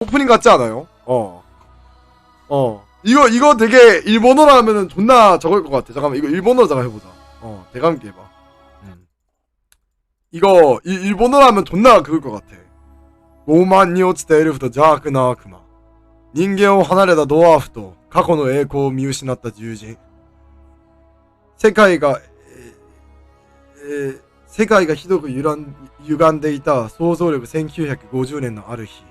오프닝 같지 않아요? 어. 어. 이거, 이거 되게 일본어로 하면 존나 적을 것 같아. 잠깐만, 이거 일본어로 잠깐 해보자. 어, 대감 게봐 음. 이거, 이, 일본어로 하면 존나 그럴 것 같아. 오만니 오츠데이르부터 자크나 아크마. 인간을 離れた 노아프도, 過去の栄光を見失った獣人.世界が, 에, 에, 世界がひどく歪んでいた想像力1950年のある日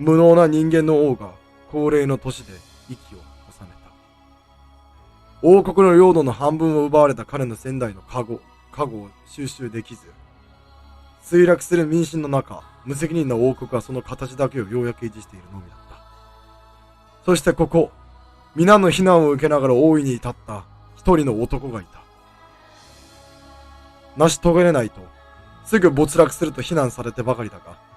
無能な人間の王が高齢の都市で息を収めた。王国の領土の半分を奪われた彼の先代の加護、加護を収集できず、墜落する民心の中、無責任な王国はその形だけをようやく維持しているのみだった。そしてここ、皆の非難を受けながら大いに立った一人の男がいた。成し遂げれないと、すぐ没落すると非難されてばかりだが、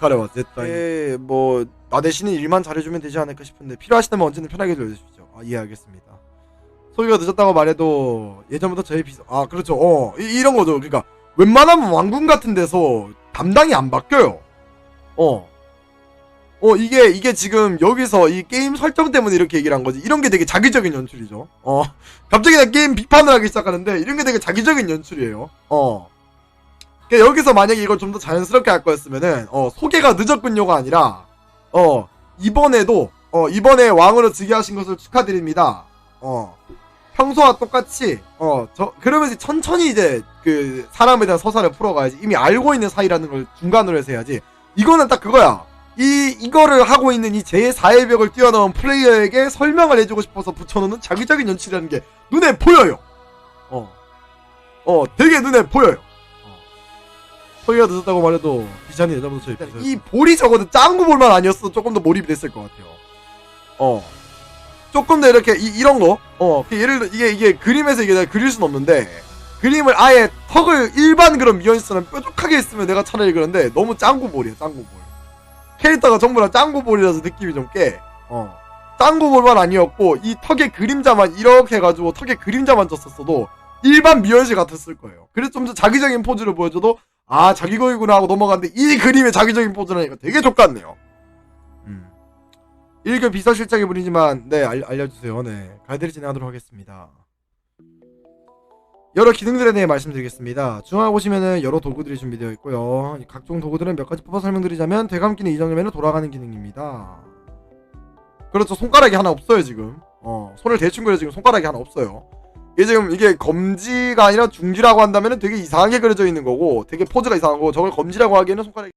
역할을 어쨌든 예, 뭐나 대신에 일만 잘해주면 되지 않을까 싶은데 필요하시다면 언제든 편하게 들려주십시오. 아, 예, 이해하겠습니다. 소유가 늦었다고 말해도 예전부터 저희 비서 아 그렇죠. 어 이, 런 거죠. 그러니까 웬만하면 왕궁 같은 데서 담당이 안 바뀌어요. 어. 어 이게 이게 지금 여기서 이 게임 설정 때문에 이렇게 얘기를 한 거지 이런 게 되게 자기적인 연출이죠 어 갑자기 나 게임 비판을 하기 시작하는데 이런 게 되게 자기적인 연출이에요 어 그러니까 여기서 만약에 이걸 좀 더 자연스럽게 할 거였으면은, 어, 소개가 늦었군요가 아니라, 어, 이번에도, 어, 이번에 왕으로 즉위하신 것을 축하드립니다. 어. 평소와 똑같이, 어, 저, 그러면서 천천히 이제, 그, 사람에 대한 서사를 풀어가야지. 이미 알고 있는 사이라는 걸 중간으로 해서 해야지. 이거는 딱 그거야. 이, 이거를 하고 있는 이 제4의 벽을 뛰어넘은 플레이어에게 설명을 해주고 싶어서 붙여놓는 자기적인 연출이라는 게 눈에 보여요. 어. 어, 되게 눈에 보여요. 어. 소리가 늦었다고 말해도 비찬이 저희 비서. 이 볼이 적어도 짱구 볼만 아니었어 조금 더 몰입이 됐을 것 같아요. 어. 조금 더 이렇게 이, 런 거. 어. 그 예를 들어 이게 이게 그림에서 이게 내가 그릴 순 없는데 그림을 아예 턱을 일반 그런 미연씨처럼 뾰족하게 했으면 내가 차라리 그런데 너무 짱구 볼이야 짱구 볼. 캐릭터가 전부 다 짱구 볼이라서 느낌이 좀 깨. 어. 짱구 볼만 아니었고 이 턱의 그림자만 이렇게 해가지고 턱의 그림자만 졌었어도 일반 미연씨 같았을 거예요. 그래서 좀 더 자기적인 포즈를 보여줘도 아 자기 거이구나 하고 넘어갔는데 이 그림의 자기적인 포즈라니까 되게 족같네요. 음. 1급 비서실장이 분이지만 네 알, 알려주세요. 네 가이드를 진행하도록 하겠습니다. 여러 기능들에 대해 말씀드리겠습니다. 중앙에 보시면은 여러 도구들이 준비되어 있고요. 이 각종 도구들은 몇 가지 뽑아 설명드리자면 대감기는 이정도면 돌아가는 기능입니다. 그렇죠. 손가락이 하나 없어요 지금. 어 손을 대충 그려 지금 손가락이 하나 없어요. 이게 지금 이게 검지가 아니라 중지라고 한다면 되게 이상하게 그려져 있는 거고 되게 포즈가 이상하고 저걸 검지라고 하기에는 손가락이